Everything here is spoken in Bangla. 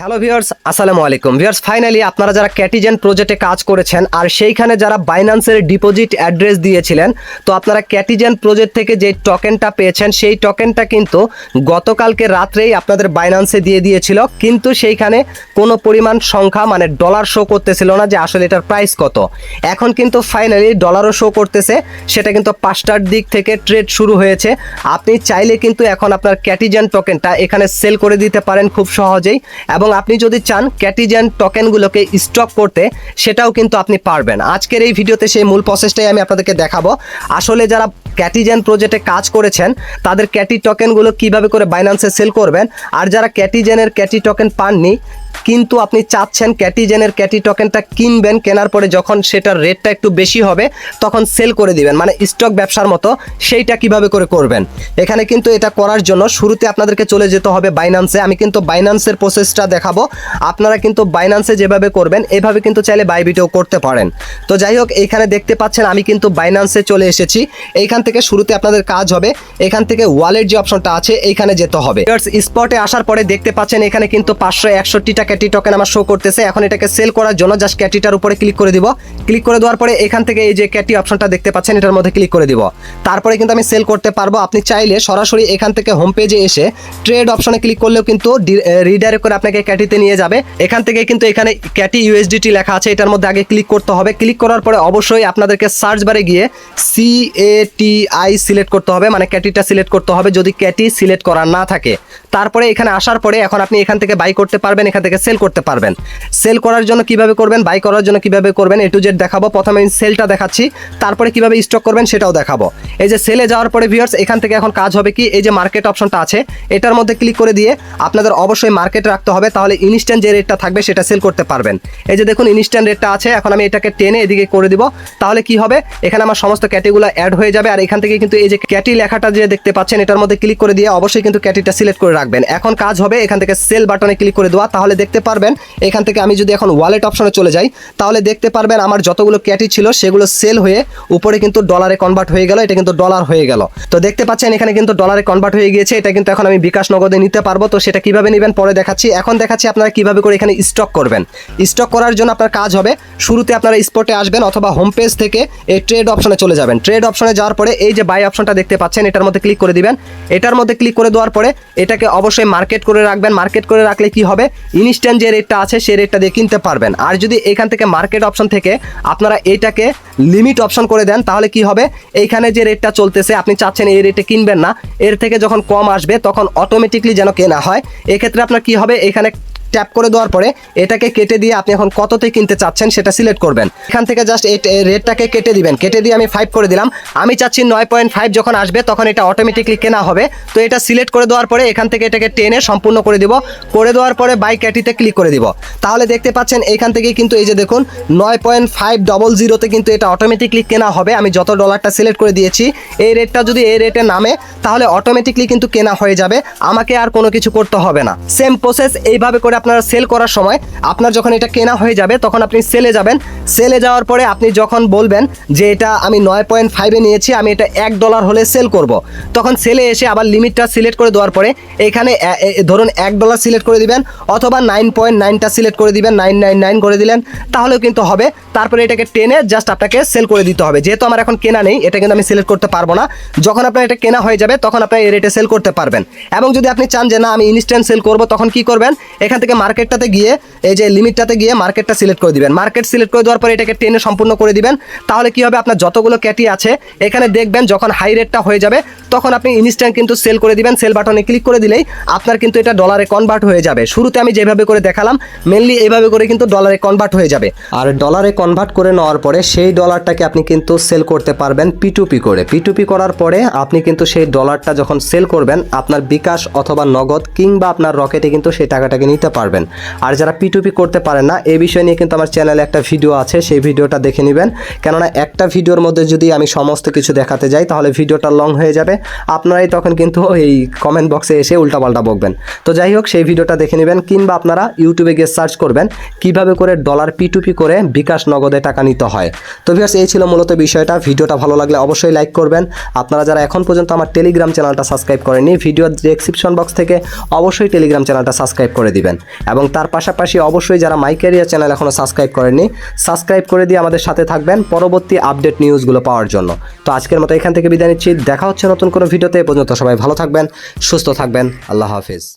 হ্যালো ভিউয়ার্স আসসালামু আলাইকুম ভিউয়ার্স ফাইনালি আপনারা যারা ক্যাটিজেন প্রজেক্টে কাজ করেছেন আর সেইখানে যারা বাইন্যান্সের ডিপোজিট অ্যাড্রেস দিয়েছিলেন, তো আপনারা ক্যাটিজেন প্রজেক্ট থেকে যে টোকেনটা পেয়েছেন, সেই টোকেনটা কিন্তু গতকালকে রাত্রেই আপনাদের বাইন্যান্সে দিয়ে দিয়েছিল। কিন্তু সেইখানে কোনো পরিমাণ সংখ্যা মানে ডলার শো করতেছিল না যে আসলে এটার প্রাইস কত। এখন কিন্তু ফাইনালি ডলারও শো করতেছে। সেটা কিন্তু পাঁচটার দিক থেকে ট্রেড শুরু হয়েছে। আপনি চাইলে কিন্তু এখন আপনার ক্যাটিজেন টোকেনটা এখানে সেল করে দিতে পারেন খুব সহজেই। এবং আপনি যদি চান ক্যাটিজেন টোকেনগুলোকে স্টক করতে, সেটাও কিন্তু আপনি পারবেন। আজকের এই ভিডিওতে সেই মূল প্রসেসটাই আমি আপনাদেরকে দেখাবো। আসলে যারা ক্যাটিজেন প্রজেক্টে কাজ করেছেন, তাদের ক্যাটি টোকেনগুলো কীভাবে করে বাইন্যান্সে সেল করবেন, আর যারা ক্যাটিজেনের ক্যাটি টোকেন পাননি কিন্তু আপনি চাচ্ছেন ক্যাটিজেনের ক্যাটি টোকেনটা কিনবেন, কেনার পরে যখন সেটার রেটটা একটু বেশি হবে, তখন সেল করে দিবেন। মানে স্টক ব্যবসার মতো সেইটা কীভাবে করে করবেন? এখানে কিন্তু এটা করার জন্য শুরুতে আপনাদেরকে চলে যেতে হবে বাইনান্সে আমি কিন্তু বাইনান্সের প্রসেসটা দেখাবো। আপনারা কিন্তু বাইনান্সে যেভাবে করবেন, এভাবে কিন্তু চাইলে বাইবিটেও করতে পারেন। তো যাই হোক, এখানে দেখতে পাচ্ছেন আমি কিন্তু বাইনান্সে চলে এসেছি। এইখান থেকে শুরুতে আপনাদের কাজ হবে। এখান থেকে ওয়ালেট যে অপশনটা আছে এইখানে যেতে হবে। স্পটে আসার পরে দেখতে পাচ্ছেন এখানে কিন্তু পাঁচশো একষট্টিটা ক্যাটি টোকেন আমার শো করতেছে। এখন এটাকে সেল করার জন্য জাস্ট ক্যাটিটার উপরে ক্লিক করে দিব। ক্লিক করে দেওয়ার পরে এখান থেকে এই যে ক্যাটি অপশনটা দেখতে পাচ্ছেন, এটার মধ্যে ক্লিক করে দিব। তারপরে কিন্তু আমি সেল করতে পারব। আপনি চাইলে সরাসরি এখান থেকে হোম পেজে এসে ট্রেড অপশনে ক্লিক করলেও কিন্তু রিডাইরেক্ট করে আপনাকে ক্যাটিতে নিয়ে যাবে। এখান থেকে কিন্তু এখানে ক্যাটি ইউএসডিটি লেখা আছে, এটার মধ্যে আগে ক্লিক করতে হবে। ক্লিক করার পরে অবশ্যই আপনাদেরকে সার্চ বারে গিয়ে C A T I select করতে হবে। মানে ক্যাটিটা সিলেক্ট করতে হবে যদি ক্যাটি সিলেক্ট করা না থাকে। তারপরে এখানে আসার পরে এখন আপনি এখান থেকে বাই করতে পারবেন, এখান থেকে সেল করতে পারবেন। সেল করার জন্য কীভাবে করবেন বাই করার জন্য কীভাবে করবেন এ টু জেড দেখাবো। প্রথমে আমি সেলটা দেখাচ্ছি, তারপরে কীভাবে স্টক করবেন সেটাও দেখাবো। এই যে সেলে যাওয়ার পরে ভিউয়ার্স এখান থেকে এখন কাজ হবে কি? এই যে মার্কেট অপশনটা আছে, এটার মধ্যে ক্লিক করে দিয়ে আপনাদের অবশ্যই মার্কেট রাখতে হবে, তাহলে ইনস্ট্যান্ট যে রেটটা থাকবে সেটা সেল করতে পারবেন। এই যে দেখুন ইনস্ট্যান্ট রেটটা আছে, এখন আমি এটাকে টেনে এদিকে করে দিব, তাহলে কি হবে? এখানে আমার সমস্ত ক্যাটিগুলো অ্যাড হয়ে যাবে, আর এখান থেকে কিন্তু এই যে ক্যাটি লেখাটা যে দেখতে পাচ্ছেন, এটার মধ্যে ক্লিক করে দিয়ে অবশ্যই কিন্তু ক্যাটিটা সিলেক্ট করে রাখবেন। এখন কাজ হবে এখান থেকে সেল বাটনে ক্লিক করে দেওয়া, তাহলে দেখতে পারবেন। এখান থেকে আমি যদি এখন ওয়ালেট অপশনে চলে যাই, তাহলে দেখতে পারবেন আমার যতগুলো ক্যাটি ছিল সেগুলো সেল হয়ে উপরে কিন্তু ডলারে কনভার্ট হয়ে গেল, এটা কিন্তু ডলার হয়ে গেল। তো দেখতে পাচ্ছেন এখানে কিন্তু ডলারে কনভার্ট হয়ে গিয়েছে, এটা কিন্তু এখন আমি বিকাশ নগদে নিতে পারব। তো সেটা কীভাবে নেবেন পরে দেখাচ্ছি। এখন দেখাচ্ছি আপনারা কীভাবে করে এখানে স্টক করবেন। স্টক করার জন্য আপনার কাজ হবে, শুরুতে আপনারা স্পটে আসবেন অথবা হোম পেজ থেকে এই ট্রেড অপশনে চলে যাবেন। ট্রেড অপশনে যাওয়ার পরে এই যে বাই অপশনটা দেখতে পাচ্ছেন, এটার মধ্যে ক্লিক করে দিবেন। এটার মধ্যে ক্লিক করে দেওয়ার পরে এটাকে অবশ্যই মার্কেট করে রাখবেন। মার্কেট করে রাখলে কি হবে? ইনস্ট্যান্ট যে রেটটা আছে, সেই রেটটা দিয়ে কিনতে পারবেন। আর যদি এখান থেকে মার্কেট অপশন থেকে আপনারা এটাকে লিমিট অপশন করে দেন, তাহলে কি হবে? এইখানে যে রেটটা চলতেছে, আপনি চাচ্ছেন এই রেটে কিনবেন না। এর থেকে যখন কম আসবে, তখন অটোমেটিকলি যেন কেনা হয়। এক্ষেত্রে আপনার কি হবে? এখানে ট্যাপ করে দেওয়ার পরে এটাকে কেটে দিয়ে আপনি এখন কততে কিনতে চাচ্ছেন সেটা সিলেক্ট করবেন। এখান থেকে জাস্ট এই রেটটাকে কেটে দিবেন। কেটে দিয়ে আমি ফাইভ করে দিলাম। আমি চাচ্ছি নয় পয়েন্ট ফাইভ যখন আসবে তখন এটা অটোমেটিকলি কেনা হবে। তো এটা সিলেক্ট করে দেওয়ার পরে এখান থেকে এটাকে টেনে সম্পূর্ণ করে দিব। করে দেওয়ার পরে বাই ক্যাটিতে ক্লিক করে দিব। তাহলে দেখতে পাচ্ছেন এখান থেকে কিন্তু এই যে দেখুন, নয় পয়েন্ট ফাইভ ডবল জিরোতে কিন্তু এটা অটোমেটিকলি কেনা হবে। আমি যত ডলারটা সিলেক্ট করে দিয়েছি, এই রেটটা যদি এই রেটে নামে, তাহলে অটোমেটিকলি কিন্তু কেনা হয়ে যাবে। আমাকে আর কোনো কিছু করতে হবে না। সেম প্রসেস এইভাবে করে আপনারা সেল করার সময় আপনার যখন এটা কেনা হয়ে যাবে, তখন আপনি সেলে যাবেন। সেলে যাওয়ার পরে আপনি যখন বলবেন যে এটা আমি নয় পয়েন্ট ফাইভে নিয়েছি, আমি এটা এক ডলার হলে সেল করব। তখন সেলে এসে আবার লিমিটটা সিলেক্ট করে দেওয়ার পরে এখানে ধরুন এক ডলার সিলেক্ট করে দিবেন, অথবা নাইন পয়েন্ট নাইনটা সিলেক্ট করে দিবেন নাইন নাইন নাইন করে দিলেন, তাহলেও কিন্তু হবে। তারপরে এটাকে টেনে জাস্ট আপনাকে সেল করে দিতে হবে। যেহেতু আমার এখন কেনা নেই, এটা কিন্তু আমি সিলেক্ট করতে পারব না। যখন আপনার এটা কেনা হয়ে যাবে, তখন আপনার এই রেটে সেল করতে পারবেন। এবং যদি আপনি চান যে না, আমি ইনস্ট্যান্ট সেল করব, তখন কি করবেন? এখান থেকে মার্কেটটাতে গিয়ে, এই যে লিমিটটাতে গিয়ে মার্কেটটা সিলেক্ট করে দিবেন। মার্কেট সিলেক্ট করে দেওয়ার পরে এটাকে টেনে সম্পূর্ণ করে দিবেন। তাহলে কি হবে? আপনার যতগুলো ক্যাটি আছে, এখানে দেখবেন যখন হাই রেটটা হয়ে যাবে, তখন আপনি ইনস্ট্যান্ট কিন্তু সেল করে দিবেন। সেল বাটনে ক্লিক করে দিলেই আপনার কিন্তু এটা ডলারে কনভার্ট হয়ে যাবে। শুরুতে আমি যেভাবে করে দেখালাম মেনলি এইভাবে করে কিন্তু ডলারে কনভার্ট হয়ে যাবে। আর ডলারে কনভার্ট করে নেওয়ার পরে সেই ডলারটাকে আপনি কিন্তু সেল করতে পারবেন পিটুপি করে। পিটুপি করার পরে আপনি কিন্তু সেই ডলারটা যখন সেল করবেন, আপনার বিকাশ অথবা নগদ কিংবা আপনার রকেটে কিন্তু সেই টাকাটাকে নিতে পারবেন। আর যারা পিটুপি করতে পারেন না এই বিষয় নিয়ে কিন্তু আমার চ্যানেলে একটা ভিডিও আছে, সেই ভিডিওটা দেখে নেবেন। কেননা একটা ভিডিওর মধ্যে যদি আমি সমস্ত কিছু দেখাতে যাই, তাহলে ভিডিওটা লং হয়ে যাবে। আপনারাই তখন কিন্তু এই কমেন্ট বক্সে এসে উল্টাপাল্টা বকবেন। তো যাই হোক, সেই ভিডিওটা দেখে নেবেন, কিংবা আপনারা ইউটিউবে গিয়ে সার্চ করবেন, কীভাবে করে ডলার পিটুপি করে বিকাশ নগদে টাকা নিতে হয়। তো ভিউয়ার্স এই ছিল মূলত বিষয়টা। ভিডিওটা ভালো লাগলে অবশ্যই লাইক করবেন। আপনারা যারা এখন পর্যন্ত আমার টেলিগ্রাম চ্যানেলটা সাবস্ক্রাইব করেননি ভিডিওর ডেসক্রিপশন বক্স থেকে অবশ্যই টেলিগ্রাম চ্যানেলটা সাবস্ক্রাইব করে দিবেন। এবং তার পাশাপাশি অবশ্যই যারা মাই ক্যারিয়ার চ্যানেল এখনও সাবস্ক্রাইব করেননি, সাবস্ক্রাইব করে দিয়ে আমাদের সাথে থাকবেন পরবর্তী আপডেট নিউজগুলো পাওয়ার জন্য। তো আজকের মতো এখান থেকে বিদায় নিচ্ছি, দেখা হচ্ছে নতুন কোনো ভিডিওতে, এ পর্যন্ত সবাই ভালো থাকবেন, সুস্থ থাকবেন, আল্লাহ হাফিজ।